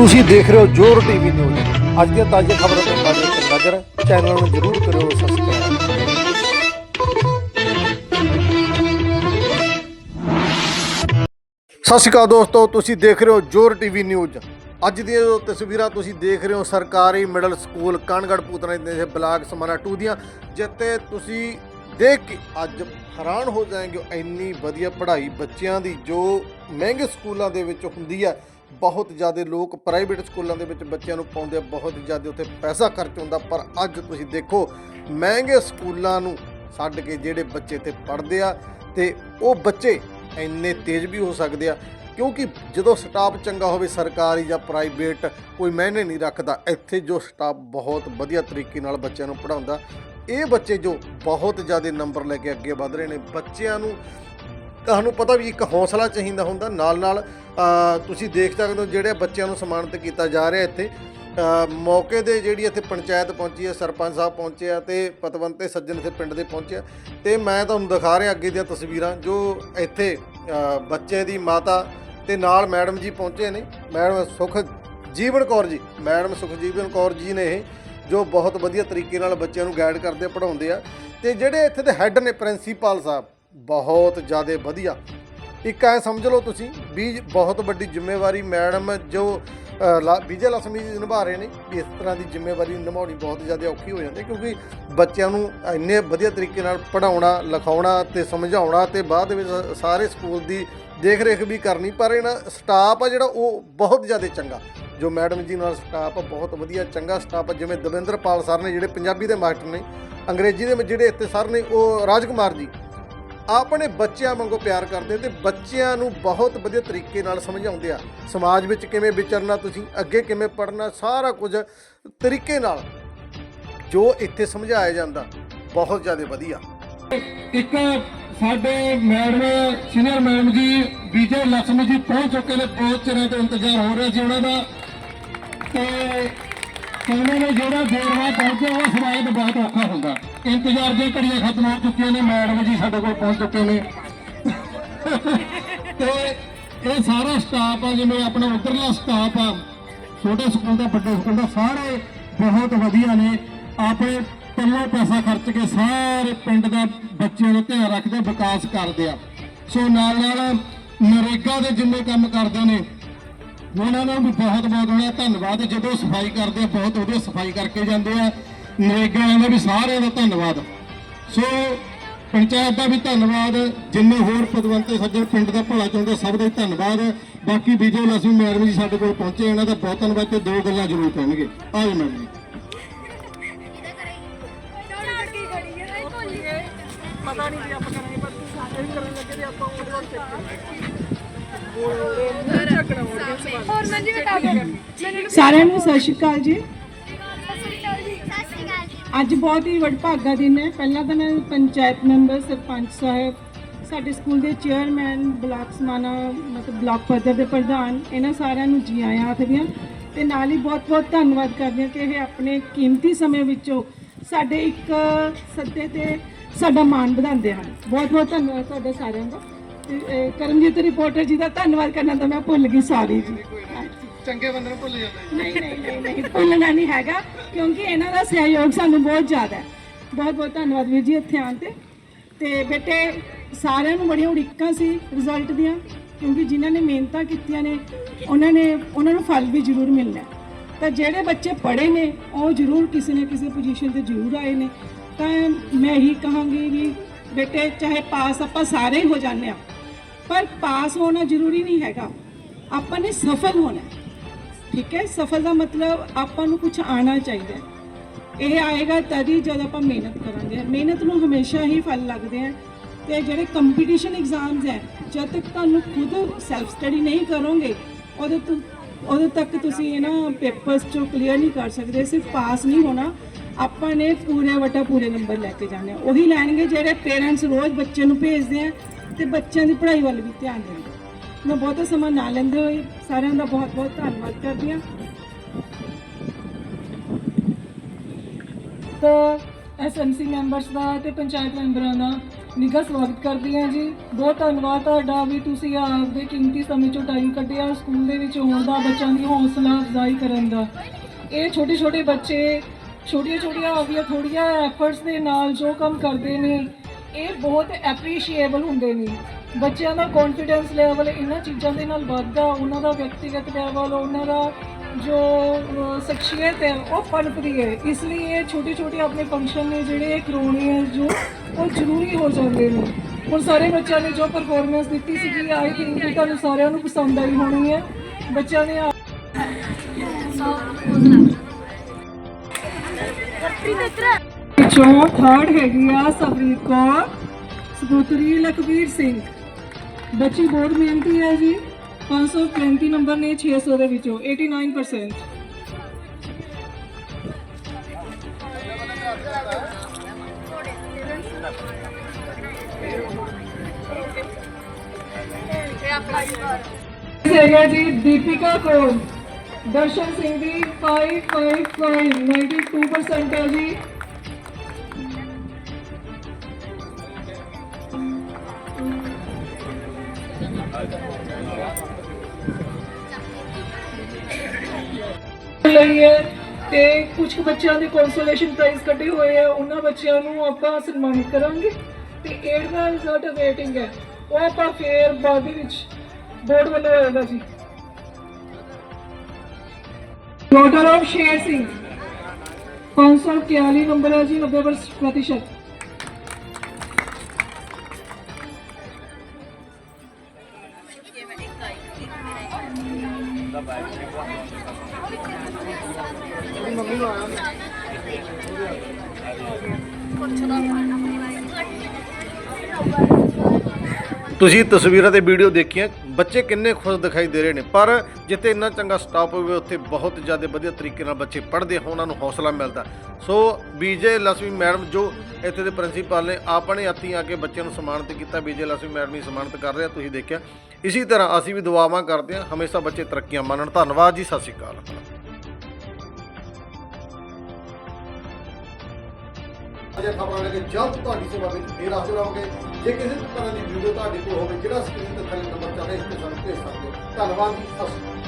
ਤੁਸੀਂ ਦੇਖ ਰਹੇ ਹੋ ਜੋਰ ਟੀਵੀ ਨਿਊਜ਼। ਅੱਜ ਦੀਆਂ ਤਾਜ਼ੀਆਂ ਖਬਰਾਂ ਤੋਂ ਤੁਹਾਡੇ ਇੱਕ ਨਜ਼ਰ ਚੈਨਲ ਨੂੰ ਜਰੂਰ ਕਰਿਓ ਸਬਸਕ੍ਰਾਈਬ ਸਤਿ ਸ਼੍ਰੀ ਅਕਾਲ ਦੋਸਤੋ, ਤੁਸੀਂ ਦੇਖ ਰਹੇ ਹੋ ਜੋਰ ਟੀਵੀ ਨਿਊਜ਼। ਅੱਜ ਦੀਆਂ ਜੋ ਤਸਵੀਰਾਂ ਤੁਸੀਂ ਦੇਖ ਰਹੇ ਹੋ, ਸਰਕਾਰੀ ਮਿਡਲ ਸਕੂਲ ਕਾਨਗੜ ਪੂਤਨਾ ਦੇ ਬਲਾਕ ਸਮਾਣਾ 2 ਦੀਆਂ, ਜਿੱਥੇ ਤੁਸੀਂ ਦੇਖ ਕੇ ਅੱਜ ਹੈਰਾਨ ਹੋ ਜਾਓਗੇ ਇੰਨੀ ਵਧੀਆ ਪੜ੍ਹਾਈ ਬੱਚਿਆਂ ਦੀ ਜੋ ਮਹਿੰਗੇ ਸਕੂਲਾਂ ਦੇ ਵਿੱਚ ਹੁੰਦੀ ਹੈ ਬਹੁਤ ਜ਼ਿਆਦਾ ਲੋਕ ਪ੍ਰਾਈਵੇਟ ਸਕੂਲਾਂ ਦੇ ਵਿੱਚ ਬੱਚਿਆਂ ਨੂੰ ਪਾਉਂਦੇ ਆ, ਬਹੁਤ ਜ਼ਿਆਦਾ ਉੱਥੇ ਪੈਸਾ ਖਰਚ ਹੁੰਦਾ, ਪਰ ਅੱਜ ਤੁਸੀਂ ਦੇਖੋ, ਮਹਿੰਗੇ ਸਕੂਲਾਂ ਨੂੰ ਛੱਡ ਕੇ ਜਿਹੜੇ ਬੱਚੇ ਤੇ ਪੜ੍ਹਦੇ ਆ, ਤੇ ਉਹ ਬੱਚੇ ਇੰਨੇ ਤੇਜ਼ ਵੀ ਹੋ ਸਕਦੇ ਆ, ਕਿਉਂਕਿ ਜਦੋਂ ਸਟਾਫ ਚੰਗਾ ਹੋਵੇ, ਸਰਕਾਰੀ ਜਾਂ ਪ੍ਰਾਈਵੇਟ ਕੋਈ ਮਾਇਨੇ ਨਹੀਂ ਰੱਖਦਾ, ਇੱਥੇ ਜੋ ਸਟਾਫ ਬਹੁਤ ਵਧੀਆ ਤਰੀਕੇ ਨਾਲ ਬੱਚਿਆਂ ਨੂੰ ਪੜ੍ਹਾਉਂਦਾ, ਇਹ ਬੱਚੇ ਜੋ ਬਹੁਤ ਜ਼ਿਆਦਾ ਨੰਬਰ ਲੈ ਕੇ ਅੱਗੇ ਵਧ ਰਹੇ ਨੇ, ਬੱਚਿਆਂ ਨੂੰ ਤੁਹਾਨੂੰ ਪਤਾ ਵੀ ਇੱਕ ਹੌਸਲਾ ਚਾਹੀਦਾ ਹੁੰਦਾ, ਨਾਲ ਨਾਲ ਤੁਸੀਂ ਦੇਖ ਸਕਦੇ ਹੋ ਜਿਹੜੇ ਬੱਚਿਆਂ ਨੂੰ ਸਨਮਾਨਿਤ ਕੀਤਾ ਜਾ ਰਿਹਾ ਇੱਥੇ। ਮੌਕੇ ਦੇ ਜਿਹੜੀ ਇੱਥੇ ਪੰਚਾਇਤ ਪਹੁੰਚੀ ਹੈ, ਸਰਪੰਚ ਸਾਹਿਬ ਪਹੁੰਚੇ ਆ ਤੇ ਪਤਵੰਤ ਤੇ ਸੱਜਣ ਇੱਥੇ ਪਿੰਡ ਦੇ ਪਹੁੰਚੇ ਆ। ਤੇ ਮੈਂ ਤੁਹਾਨੂੰ ਦਿਖਾ ਰਿਹਾ ਅੱਗੇ ਦੀਆਂ ਤਸਵੀਰਾਂ ਜੋ ਇੱਥੇ ਬੱਚੇ ਦੀ ਮਾਤਾ ਤੇ ਨਾਲ ਮੈਡਮ ਜੀ ਪਹੁੰਚੇ ਨੇ। ਮੈਡਮ ਸੁਖ ਜੀਵਨ ਕੌਰ ਜੀ, ਮੈਡਮ ਸੁਖਜੀਵਨ ਕੌਰ ਜੀ ਨੇ ਇਹ ਜੋ ਬਹੁਤ ਵਧੀਆ ਤਰੀਕੇ ਨਾਲ ਬੱਚਿਆਂ ਨੂੰ ਗਾਈਡ ਕਰਦੇ ਪੜਾਉਂਦੇ ਆ। ਤੇ ਜਿਹੜੇ ਇੱਥੇ ਦੇ ਹੈੱਡ ਨੇ, ਪ੍ਰਿੰਸੀਪਲ ਸਾਹਿਬ ਬਹੁਤ ਜ਼ਿਆਦਾ ਵਧੀਆ। ਇੱਕ ਐ ਸਮਝ ਲਓ ਤੁਸੀਂ ਵੀ ਬਹੁਤ ਵੱਡੀ ਜ਼ਿੰਮੇਵਾਰੀ ਮੈਡਮ ਜੋ ਲਾ- ਵਿਜੇ ਲక్ష్ਮੀ ਜੀ ਨਿਭਾ ਰਹੇ ਨੇ, ਵੀ ਇਸ ਤਰ੍ਹਾਂ ਦੀ ਜ਼ਿੰਮੇਵਾਰੀ ਨਿਭਾਉਣੀ ਬਹੁਤ ਜ਼ਿਆਦਾ ਔਖੀ ਹੋ ਜਾਂਦੀ ਹੈ ਕਿਉਂਕਿ ਬੱਚਿਆਂ ਨੂੰ ਇੰਨੇ ਵਧੀਆ ਤਰੀਕੇ ਨਾਲ ਪੜਾਉਣਾ ਲਿਖਾਉਣਾ ਤੇ ਸਮਝਾਉਣਾ ਤੇ ਬਾਅਦ ਦੇ ਵਿੱਚ ਸਾਰੇ ਸਕੂਲ ਦੀ ਦੇਖ ਰੇਖ ਵੀ ਕਰਨੀ, ਪਰ ਇਹਨਾਂ ਸਟਾਫ ਆ ਜਿਹੜਾ ਉਹ ਬਹੁਤ ਜ਼ਿਆਦਾ ਚੰਗਾ। ਜੋ ਮੈਡਮ ਜੀ ਨਾਲ ਸਟਾਫ ਆ, ਬਹੁਤ ਵਧੀਆ ਚੰਗਾ ਸਟਾਫ ਆ, ਜਿਵੇਂ ਦਵਿੰਦਰਪਾਲ ਸਰ ਨੇ, ਜਿਹੜੇ ਪੰਜਾਬੀ ਦੇ ਮਾਸਟਰ ਨੇ, ਅੰਗਰੇਜ਼ੀ ਦੇ ਜਿਹੜੇ ਇੱਥੇ ਸਰ ਨੇ, ਉਹ ਰਾਜਕੁਮਾਰ ਜੀ। ਆਪਣੇ ਬੱਚਿਆਂ ਵਾਂਗੂ ਪਿਆਰ ਕਰਦੇ ਤੇ ਬੱਚਿਆਂ ਨੂੰ ਬਹੁਤ ਵਧੀਆ ਤਰੀਕੇ ਨਾਲ ਸਮਝਾਉਂਦੇ ਆ। ਸਮਾਜ ਵਿੱਚ ਕਿਵੇਂ ਵਿਚਰਨਾ, ਤੁਸੀਂ ਅੱਗੇ ਕਿਵੇਂ ਪੜਨਾ ਸਾਰਾ ਕੁਝ ਤਰੀਕੇ ਨਾਲ ਜੋ ਇੱਥੇ ਸਮਝਾਇਆ ਜਾਂਦਾ, ਬਹੁਤ ਜ਼ਿਆਦਾ ਵਧੀਆ। ਇੱਕ ਸਾਡੇ ਮੈਡਮ, ਸੀਨੀਅਰ ਮੈਡਮ ਜੀ ਵਿਜੇ ਲక్ష్ਮੀ ਜੀ ਪਹੁੰਚ ਚੁੱਕੇ ਨੇ, ਬਹੁਤ ਚਿਰ ਤੋਂ ਇੰਤਜ਼ਾਰ ਹੋ ਰਿਹਾ ਸੀ ਉਹਨਾਂ ਦਾ। ਤੇ ਕਹਿੰਦੇ ਨੇ ਜਿਹੜਾ ਦੇਰਵਾ ਪਹੁੰਚਿਆ ਉਹ ਸਵਾਗਤ ਬਹੁਤ ਔਖਾ ਹੁੰਦਾ। ਇੰਤਜ਼ਾਰ ਦੀਆਂ ਘੜੀਆਂ ਖਤਮ ਹੋ ਚੁੱਕੀਆਂ ਨੇ, ਮੈਡਮ ਜੀ ਸਾਡੇ ਕੋਲ ਪਹੁੰਚ ਚੁੱਕੇ ਨੇ। ਤੇ ਇਹ ਸਾਰਾ ਸਟਾਫ ਆ, ਜਿਵੇਂ ਆਪਣਾ ਉਧਰਲਾ ਸਟਾਫ ਆ, ਛੋਟੇ ਸਕੂਲ ਦਾ, ਵੱਡੇ ਸਕੂਲ ਦਾ, ਸਾਰੇ ਬਹੁਤ ਵਧੀਆ ਨੇ। ਆਪਣੇ ਪੱਲੋਂ ਪੈਸਾ ਖਰਚ ਕੇ ਸਾਰੇ ਪਿੰਡ ਦਾ ਬੱਚਿਆਂ ਦਾ ਧਿਆਨ ਰੱਖਦੇ, ਵਿਕਾਸ ਕਰਦੇ ਆ। ਸੋ ਨਾਲ ਨਾਲ ਨਰੇਗਾ ਦੇ ਜਿੰਨੇ ਕੰਮ ਕਰਦੇ ਨੇ ਉਹਨਾਂ ਨੂੰ ਵੀ ਬਹੁਤ ਬਹੁਤ ਉਹਨਾਂ ਧੰਨਵਾਦ। ਜਦੋਂ ਸਫ਼ਾਈ ਕਰਦੇ ਆ, ਬਹੁਤ ਵਧੀਆ ਸਫ਼ਾਈ ਕਰਕੇ ਜਾਂਦੇ ਆ। ਨਰੇਗਾ ਵਾਲਿਆਂ ਦਾ ਵੀ ਸਾਰਿਆਂ ਦਾ ਧੰਨਵਾਦ। ਸੋ ਪੰਚਾਇਤ ਦਾ ਵੀ ਧੰਨਵਾਦ। ਜਿੰਨੇ ਹੋਰ ਪਦਵੰਤੇ ਸੱਜਣ ਪਿੰਡ ਦਾ ਭਲਾ ਚਾਹੁੰਦੇ ਸਭ ਦਾ ਹੀ ਧੰਨਵਾਦ। ਬਾਕੀ ਵਿਜੇ ਲక్ష్ਮੀ ਮੈਡਮ ਜੀ ਸਾਡੇ ਕੋਲ ਪਹੁੰਚੇ ਇਹਨਾਂ ਦਾ ਬਹੁਤ ਧੰਨਵਾਦ ਤੇ ਦੋ ਗੱਲਾਂ ਜ਼ਰੂਰ ਕਹਿਣਗੇ। ਆਜੋ ਮੈਡਮ ਜੀ। ਪਤਾ ਨਹੀਂ ਵੀ ਆਪਾਂ ਕਰਾਂਗੇ, ਪਰ ਸਾਰੇ ਵੀ ਕਰਨ ਲੱਗੇ ਆਪਾਂ ਉਹਦੇ ਵੱਲ ਚੱਕਣਾ ਹੋਰ ਮੈਂ ਜੀ ਬਤਾ ਦੋ ਮੈਨੂੰ ਸਾਰਿਆਂ ਨੂੰ ਸਤਿ ਸ਼੍ਰੀ ਅਕਾਲ ਜੀ। ਅੱਜ ਬਹੁਤ ਹੀ ਵਡਭਾਗਾ ਦਿਨ ਹੈ। ਪਹਿਲਾਂ ਤਾਂ ਮੈਂ ਪੰਚਾਇਤ ਮੈਂਬਰ, ਸਰਪੰਚ ਸਾਹਿਬ, ਸਾਡੇ ਸਕੂਲ ਦੇ ਚੇਅਰਮੈਨ, ਬਲਾਕ ਸਮਾਣਾ, ਮਤਲਬ ਬਲਾਕ ਪੱਧਰ ਦੇ ਪ੍ਰਧਾਨ, ਇਹਨਾਂ ਸਾਰਿਆਂ ਨੂੰ ਜੀ ਆਇਆਂ ਆਖਦੀ ਹਾਂ ਤੇ ਨਾਲ ਹੀ ਬਹੁਤ-ਬਹੁਤ ਧੰਨਵਾਦ ਕਰਦੀ ਹਾਂ ਕਿ ਇਹ ਆਪਣੇ ਕੀਮਤੀ ਸਮੇਂ ਵਿੱਚੋਂ ਸਾਡੇ ਇੱਕ ਸੱਦੇ ਤੇ ਸਾਡਾ ਮਾਣ ਵਧਾਉਂਦੇ ਹਨ। ਬਹੁਤ-ਬਹੁਤ ਧੰਨਵਾਦ ਤੁਹਾਡਾ ਸਾਰਿਆਂ ਦਾ। ਕਰਮਜੀਤ ਰਿਪੋਰਟਰ ਜੀ ਦਾ ਧੰਨਵਾਦ ਕਰਨਾ ਤਾਂ ਮੈਂ ਭੁੱਲ ਗਈ ਸਾਰੀ ਜੀ। ਚੰਗੇ ਬੰਦੇ ਨੂੰ ਭੁੱਲ ਜਾਂਦੇ ਨਹੀਂ ਨਹੀਂ ਨਹੀਂ ਨਹੀਂ ਭੁੱਲਣਾ ਨਹੀਂ ਹੈਗਾ ਕਿਉਂਕਿ ਇਹਨਾਂ ਦਾ ਸਹਿਯੋਗ ਸਾਨੂੰ ਬਹੁਤ ਜ਼ਿਆਦਾ ਹੈ ਬਹੁਤ ਬਹੁਤ ਧੰਨਵਾਦ ਵੀਰ ਜੀ ਇੱਥੇ ਆਉਣ ਤੇ ਤੇ ਬੇਟੇ ਸਾਰਿਆਂ ਨੂੰ ਬੜੀਆਂ ਉਡੀਕਾਂ ਸੀ ਰਿਜ਼ਲਟ ਦੀਆਂ ਕਿਉਂਕਿ ਜਿਨ੍ਹਾਂ ਨੇ ਮਿਹਨਤਾਂ ਕੀਤੀਆਂ ਨੇ ਉਹਨਾਂ ਨੇ ਉਹਨਾਂ ਨੂੰ ਫਲ ਵੀ ਜ਼ਰੂਰ ਮਿਲਣਾ ਹੈ। ਤਾਂ ਜਿਹੜੇ ਬੱਚੇ ਪੜ੍ਹੇ ਨੇ ਉਹ ਜ਼ਰੂਰ ਕਿਸੇ ਨਾ ਕਿਸੇ ਪੋਜੀਸ਼ਨ ਤੇ ਜ਼ਰੂਰ ਆਏ ਨੇ ਤਾਂ ਮੈਂ ਇਹੀ ਕਹਾਂਗੀ ਵੀ ਬੇਟੇ ਚਾਹੇ ਪਾਸ ਆਪਾਂ ਸਾਰੇ ਹੀ ਹੋ ਜਾਂਦੇ ਆ ਪਰ ਪਾਸ ਹੋਣਾ ਜ਼ਰੂਰੀ ਨਹੀਂ ਹੈਗਾ। ਆਪਾਂ ਨੇ ਸਫਲ ਹੋਣਾ। ਠੀਕ ਹੈ? ਸਫਲ ਦਾ ਮਤਲਬ ਆਪਾਂ ਨੂੰ ਕੁਝ ਆਣਾ ਚਾਹੀਦਾ ਇਹ ਆਏਗਾ ਤਦ ਹੀ ਜਦ ਆਪਾਂ ਮਿਹਨਤ ਕਰਾਂਗੇ। ਮਿਹਨਤ ਨੂੰ ਹਮੇਸ਼ਾ ਹੀ ਫਲ ਲੱਗਦੇ ਆ। ਤੇ ਜਿਹੜੇ ਕੰਪੀਟੀਸ਼ਨ ਐਗਜ਼ਾਮਸ ਹੈ, ਜਦ ਤੱਕ ਤੁਹਾਨੂੰ ਖੁਦ ਸੈਲਫ ਸਟੱਡੀ ਨਹੀਂ ਕਰੋਗੇ ਉਦੋਂ ਤੋਂ ਉਦੋਂ ਤੱਕ ਤੁਸੀਂ ਇਹਨਾਂ ਪੇਪਰਸ ਚੋਂ ਕਲੀਅਰ ਨਹੀਂ ਕਰ ਸਕਦੇ। ਸਿਰਫ ਪਾਸ ਨਹੀਂ ਹੋਣਾ। ਆਪਾਂ ਨੇ ਪੂਰੇ ਵਟਾ ਪੂਰੇ ਨੰਬਰ ਲੈ ਕੇ ਜਾਣੇ ਆ। ਉਹੀ ਲੈਣਗੇ ਜਿਹੜੇ ਪੇਰੈਂਟਸ ਰੋਜ਼ ਬੱਚੇ ਨੂੰ ਭੇਜਦੇ ਆ। ਤੇ ਬੱਚਿਆਂ ਦੀ ਪੜ੍ਹਾਈ ਵੱਲ ਵੀ ਧਿਆਨ ਦਿੰਦੇ ਮੈਂ ਬਹੁਤਾ ਸਮਾਂ ਨਾ ਲੈਂਦੇ ਹੋਏ ਸਾਰਿਆਂ ਦਾ ਬਹੁਤ ਬਹੁਤ ਧੰਨਵਾਦ ਕਰਦੀ ਹਾਂ। ਤਾਂ ਐਸਐਮਸੀ ਮੈਂਬਰਸ ਦਾ ਤੇ ਪੰਚਾਇਤ ਮੈਂਬਰਾਂ ਦਾ ਨਿੱਘਾ ਸਵਾਗਤ ਕਰਦੀ ਹਾਂ ਜੀ। ਬਹੁਤ ਧੰਨਵਾਦ ਤੁਹਾਡਾ ਵੀ ਤੁਸੀਂ ਆਪਦੇ ਕੀਮਤੀ ਸਮੇਂ ਚੋਂ ਟਾਈਮ ਕੱਢਿਆ ਸਕੂਲ ਦੇ ਵਿੱਚ ਆਉਣ ਦਾ, ਬੱਚਿਆਂ ਦੀ ਹੌਸਲਾ ਅਫਜ਼ਾਈ ਕਰਨ ਦਾ। ਇਹ ਛੋਟੇ ਛੋਟੇ ਬੱਚੇ ਛੋਟੀਆਂ ਛੋਟੀਆਂ ਆਪਦੀਆਂ ਥੋੜੀਆਂ ਐਫਰਟਸ ਦੇ ਨਾਲ ਜੋ ਕੰਮ ਕਰਦੇ ਨੇ ਇਹ ਬਹੁਤ ਐਪਰੀਸ਼ੀਏਬਲ ਹੁੰਦੇ ਨੇ ਬੱਚਿਆਂ ਦਾ ਕੌਨਫੀਡੈਂਸ ਲੈਵਲ ਇਹਨਾਂ ਚੀਜ਼ਾਂ ਦੇ ਨਾਲ ਵੱਧਦਾ ਉਹਨਾਂ ਦਾ ਵਿਅਕਤੀਗਤ ਲੈਵਲ ਉਹਨਾਂ ਦਾ ਜੋ ਸ਼ਖਸੀਅਤ ਹੈ ਉਹ ਪਨਪਦੀ ਹੈ ਇਸ ਲਈ ਇਹ ਛੋਟੇ ਛੋਟੇ ਆਪਣੇ ਫੰਕਸ਼ਨ ਨੇ ਜਿਹੜੇ ਇਹ ਕਰਵਾਉਣੇ ਹੈ ਜੋ ਉਹ ਜ਼ਰੂਰੀ ਹੋ ਜਾਂਦੇ ਨੇ ਹੁਣ ਸਾਰੇ ਬੱਚਿਆਂ ਨੇ ਜੋ ਪਰਫਾਰਮੈਂਸ ਦਿੱਤੀ ਸੀਗੀ ਆਈ ਥਿੰਕ ਕਿ ਤੁਹਾਨੂੰ ਸਾਰਿਆਂ ਨੂੰ ਪਸੰਦ ਆਈ ਹੋਣੀ ਹੈ ਬੱਚਿਆਂ ਨੇ ਆ- ਵਿੱਚੋਂ ਥਰਡ ਹੈਗੀ ਆ ਸਵਰੀਤ ਕੌਰ ਸਪੁੱਤਰੀ ਲਖਵੀਰ ਸਿੰਘ। ਬੱਚੀ ਬਹੁਤ ਮਿਹਨਤੀ ਹੈ ਜੀ 535 ਨੰਬਰ ਨੇ 600 ਦੇ ਵਿੱਚੋਂ 89% ਹੈਗਾ ਜੀ ਦੀਪਿਕਾ ਕੌਰ, ਦਰਸ਼ਨ ਸਿੰਘ ਦੀ 555 92% ਹੈ ਜੀ। ਲਈ ਹੈ ਤੇ ਕੁਝ ਬੱਚਿਆਂ ਦੇ ਕੰਸੋਲੇਸ਼ਨ ਪ੍ਰਾਈਜ਼ ਕੱਢੇ ਹੋਏ ਆ। ਉਹਨਾਂ ਬੱਚਿਆਂ ਨੂੰ ਆਪਾਂ ਸਨਮਾਨਿਤ ਕਰਾਂਗੇ ਤੇ 8 ਦਾ ਰਿਜ਼ਲਟ ਵੇਟਿੰਗ ਹੈ। ਉਹ ਆਪਾਂ ਫੇਰ ਬਾਅਦ ਵਿੱਚ ਬੋਰਡ ਵੱਲੋਂ ਹੋਏਗਾ ਜੀ। Daughter of Sher Singh 541 number ਹੈ ਜੀ 90% ਤੁਸੀਂ ਤਸਵੀਰਾਂ ਤੇ ਵੀਡੀਓ ਦੇਖੀਆਂ, ਬੱਚੇ ਕਿੰਨੇ ਖੁਸ਼ ਦਿਖਾਈ ਦੇ ਰਹੇ ਨੇ। ਪਰ ਜਿੱਥੇ ਇੰਨਾ ਚੰਗਾ ਸਟਾਫ ਹੋਵੇ, ਉੱਥੇ ਬਹੁਤ ਜ਼ਿਆਦਾ ਵਧੀਆ ਤਰੀਕੇ ਨਾਲ ਬੱਚੇ ਪੜ੍ਹਦੇ ਹੋ ਉਹਨਾਂ ਨੂੰ ਹੌਸਲਾ ਮਿਲਦਾ। ਸੋ ਬੀਜੇ ਲక్ష్ਮੀ ਮੈਡਮ, ਜੋ ਇੱਥੇ ਦੇ ਪ੍ਰਿੰਸੀਪਲ ਨੇ, ਆਪਣੇ ਹੱਥੀਂ ਆ ਕੇ ਬੱਚਿਆਂ ਨੂੰ ਸਨਮਾਨਿਤ ਕੀਤਾ। ਬੀਜੇ ਲక్ష్ਮੀ ਮੈਡਮ ਹੀ ਸਨਮਾਨਿਤ ਕਰ ਰਿਹਾ, ਤੁਸੀਂ ਦੇਖਿਆ। ਇਸੇ ਤਰ੍ਹਾਂ ਅਸੀਂ ਵੀ ਦੁਆਵਾਂ ਕਰਦੇ ਹਾਂ। ਹਮੇਸ਼ਾ ਬੱਚੇ ਤਰੱਕੀਆਂ ਮੰਨਣ। ਧੰਨਵਾਦ ਜੀ, ਸਤਿ ਸ਼੍ਰੀ ਅਕਾਲ। ਅਜੇ ਖਬਰਾਂ ਲੈ ਕੇ ਜਲਦ ਤੁਹਾਡੀ ਸੇਵਾ ਵਿੱਚ ਫੇਰ ਹਾਜ਼ਰ ਹੋਵਾਂਗੇ। ਜੇ ਕਿਸੇ ਤਰ੍ਹਾਂ ਦੀ ਵੀਡੀਓ ਤੁਹਾਡੇ ਕੋਲ ਹੋਵੇ, ਜਿਹੜਾ ਸਕਰੀਨ ਤੇ ਥੱਲੇ ਨੰਬਰ ਚੱਲ ਰਿਹਾ ਇਸ ਤੇ ਸਾਨੂੰ ਭੇਜ ਸਕਦੇ ਹੋ। ਧੰਨਵਾਦ ਜੀ, ਸਤਿ ਸ਼੍ਰੀ ਅਕਾਲ।